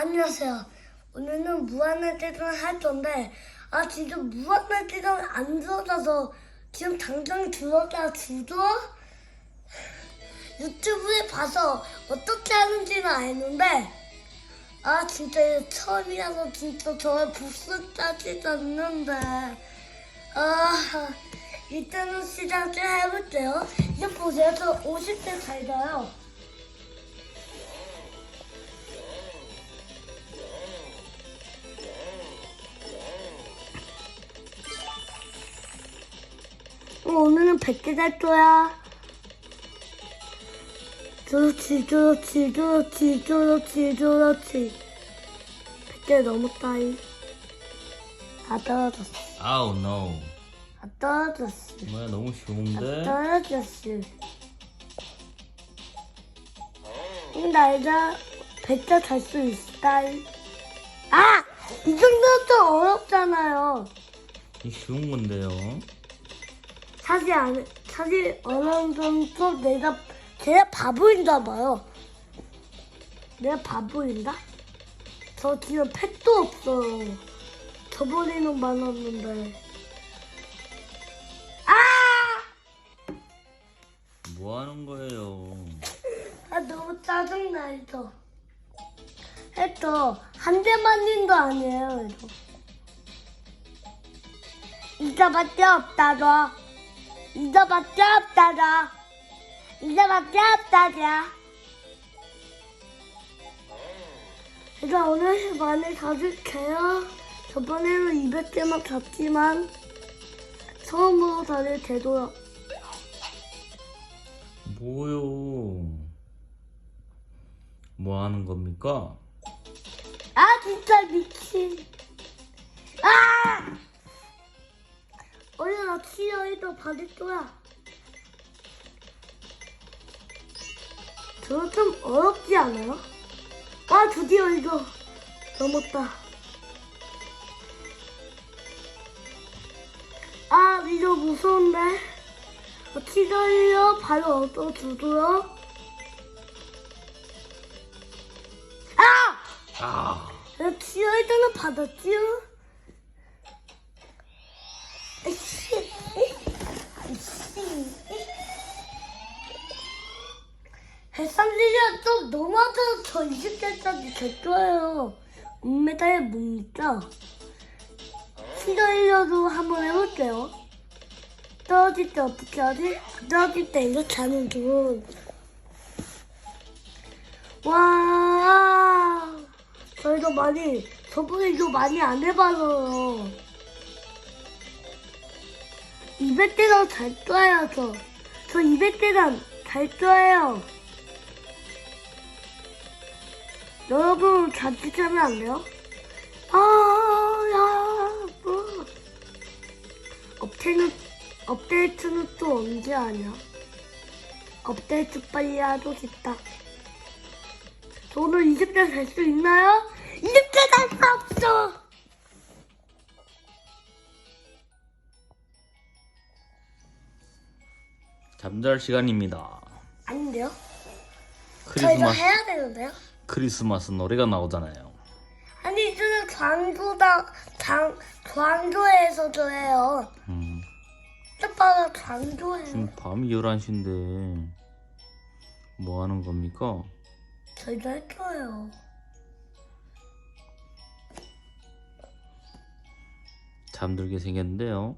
안녕하세요. 오늘은 대전을 할 건데, 아, 진짜 대전이 안 들어가서 지금 당장 들어가 주죠? 유튜브에 봐서 어떻게 하는지는 알는데, 아, 진짜 처음이라서 진짜 저의 부스까지 졌는데, 아, 일단은 시작을 해볼게요. 이제 보세요. 저 50대 잘 가요. 어, 오늘은 100개 살 거야. 그렇지, 그렇지, 그렇지, 그렇지, 그렇지. 100개 넘었다이. 다 떨어졌어. 아우 노 다 떨어졌어. 뭐야 너무 다 쉬운데 떨어졌어. 나 이제 100개 살수 있다. 아! 이 정도는 좀 어렵잖아요. 이 쉬운 건데요 사실 안, 사실 어느 정도 내가 제가 바보인가 봐요. 내가 바보인가? 저 지금 팩도 없어요. 저번에는 많았는데. 아! 뭐 하는 거예요 아 너무 짜증나 이거. 해도 한대 맞는 거 아니에요 이거. 이거밖에 없다고. 이거밖에 없다고. 이거밖에 없다고. 제가 오늘 많이 가질게요. 저번에는 200개만 갔지만 처음으로 다시 되돌아. 뭐요 뭐 하는 겁니까 아 진짜 미친. 아! 얼른 나 치어이도 받을 거야. 저거 좀 어렵지 않아요? 아 드디어 이거 넘었다. 아 이거 무서운데. 어, 치어이요 바로 얻어주고요. 아! 아 치어이드는 받았지요? 아이씨, 아이씨. 해삼리가 좀 넘어져서 저 20개까지 될 거예요. 은메달에 뭡니까? 치어이드도 한번 해볼게요. 떨어질 때 어떻게 하지? 떨어질 때 이렇게 하는 중. 와, 저희도 많이, 저번에 이거 많이 안 해봐서요. 200대가 잘 거예요, 저. 저 200대가 잘 거예요. 여러분, 같이 하면 안 돼요? 아, 야, 뭐. 업데이트는, 업데이트는 또 언제 하냐? 업데이트 빨리 하고 싶다. 저 오늘 20대 살수 있나요? 20대 살수 없어! 잠잘 시간입니다 아닌데요? 저 크리스마스 해야 되는데요? 크리스마스 노래가 나오잖아요 아니, 이제는 광주다, 장, 광주에서도 해요. 음, 뜻봐도 광주예요. 지금 밤이 11시인데 뭐 하는 겁니까 저희도 할 거예요. 잠들게 생겼는데요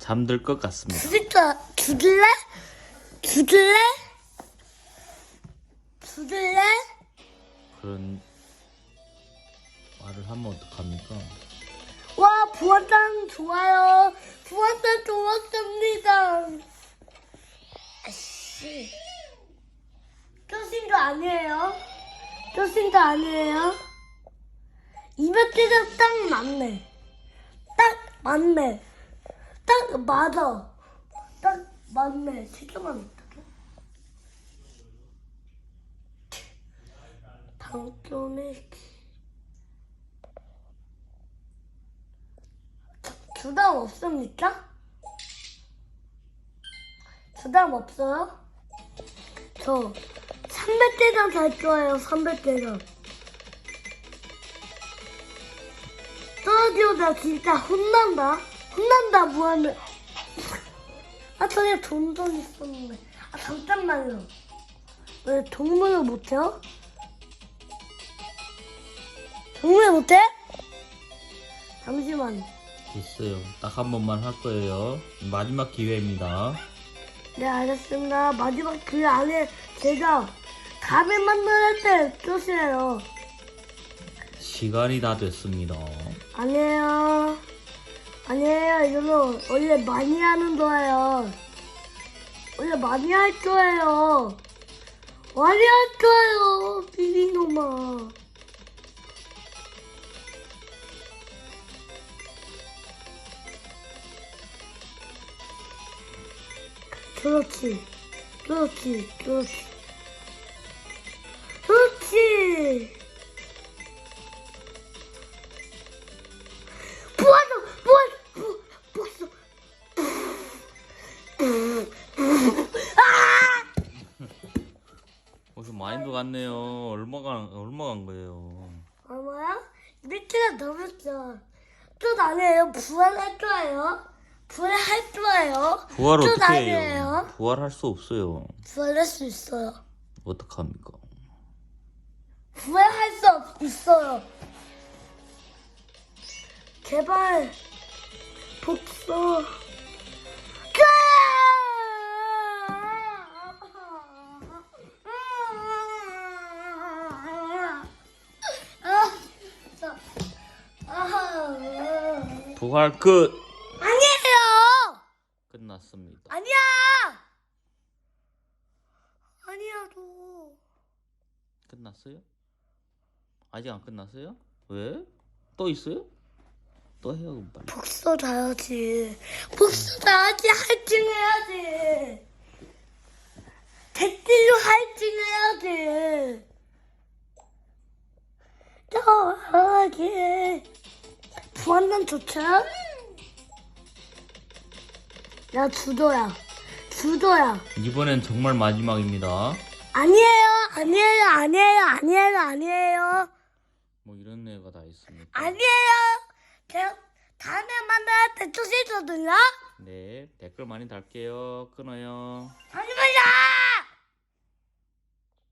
잠들 것 같습니다 진짜 죽일래? 죽일래? 죽일래? 그런 말을 하면 어떡합니까 와, 부원장 좋아요. 부원장 좋았습니다. 아씨. 교신도 아니에요. 교신도 아니에요. 200개가 딱 맞네. 딱 맞네. 딱 맞아. 딱 맞네. 세 개만 있다고? 방전에 주당 없습니까? 주당 없어요? 저 300대장 잘 좋아요, 300대장. 떨어지오다 진짜 혼난다. 혼난다, 뭐하는. 아, 저기 돈돈 있었는데. 아, 잠깐만요. 왜 동물을 못해요? 동물 못해? 잠시만. 됐어요. 딱 한 번만 할 거예요. 마지막 기회입니다. 네, 알겠습니다. 마지막 그 안에 제가 답을 만들 때 주세요. 시간이 다 됐습니다. 아니에요. 아니에요. 이거 원래 많이 하는 거예요. 원래 많이 할 거예요. 많이 할 거예요. 그렇지. 그렇지. 그렇지. 그렇지. 갔네요. 얼마가 얼마 간 거예요? 얼마야? 밑에가 넘었죠 또안 해요 부활할 거예요 부활할 거예요 부활 또 어떻게 해요? 나중에요? 부활할 수 없어요. 부활할 수 있어요 어떡합니까? 부활할 수 없, 있어요 제발 복수 부활 끝. 아니에요. 끝났습니다. 아니야. 아니야도. 끝났어요? 아직 안 끝났어요? 왜? 또 있어요? 또 해요 그럼 빨리. 복수 다야지. 복수 다야지. 할증해야지. 대til로 할증해야지. 저하게 부활난 좋죠? 야 주도야. 주도야. 이번엔 정말 마지막입니다. 아니에요. 아니에요. 아니에요. 아니에요. 아니에요. 뭐 이런 애가 다 있습니까? 아니에요. 제가 다음에 만날 때 주시거든요. 네 댓글 많이 달게요. 끊어요. 잠시만요.